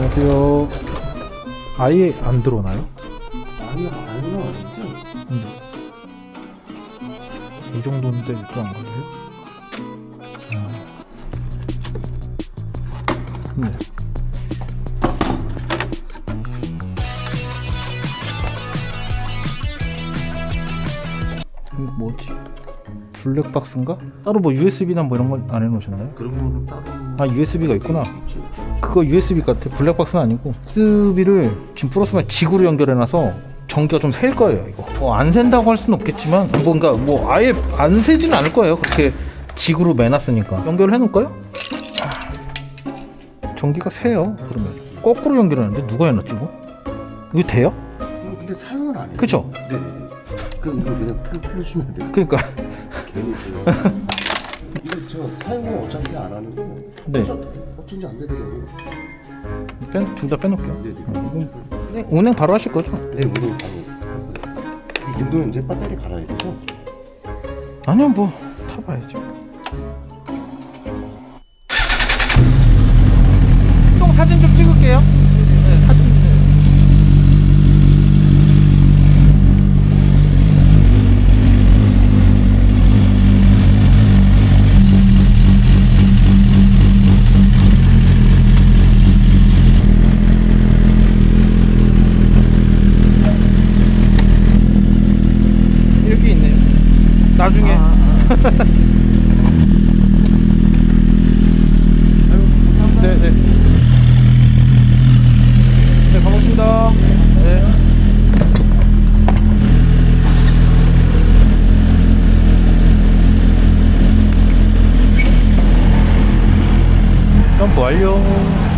안녕하세요. 아예 안 들어오나요? 아니요, 아니요, 아니죠. 음. 이 정도인데 또 안 걸려요? 아. 네. 이거 뭐지? 블랙박스인가? 따로 뭐 USB나 뭐 이런 건 안 해놓으셨나요? 그런 거는 따로. 아 USB가 있구나. 있죠. 그거 USB 같아. 블랙박스는 아니고 USB를 지금 플러스만 지구로 연결해놔서 전기가 좀 셀 거예요. 이거 뭐안 샌다고 할 수는 없겠지만 뭔가 뭐 아예 안 새지는 않을 거예요. 그렇게 지구로 매놨으니까 연결해 놓을까요? 전기가 새요. 그러면 거꾸로 연결하는데 누가 해놨지 이거? 이거 돼요? 음, 근데 사용은 안 해요. 그쵸? 네. 그럼 이거 그냥 풀, 풀으시면 돼요. 그러니까 괜히 그. 이거 저 사용은 어차피 안 하는 거. 네. 어쩐지 안 되더라고요. 둘다 빼놓을게요. 네, 네. 운행, 운행 바로 하실 거죠? 네, 오늘 바로. 이 정도는 이제 배터리 갈아야 되죠? 아니요 뭐 타봐야죠. 똥 사진 좀 찍을게요. 네, 사진. 있네요. 나중에. 네, 네. 네, 반갑습니다. 네. 점프 완료.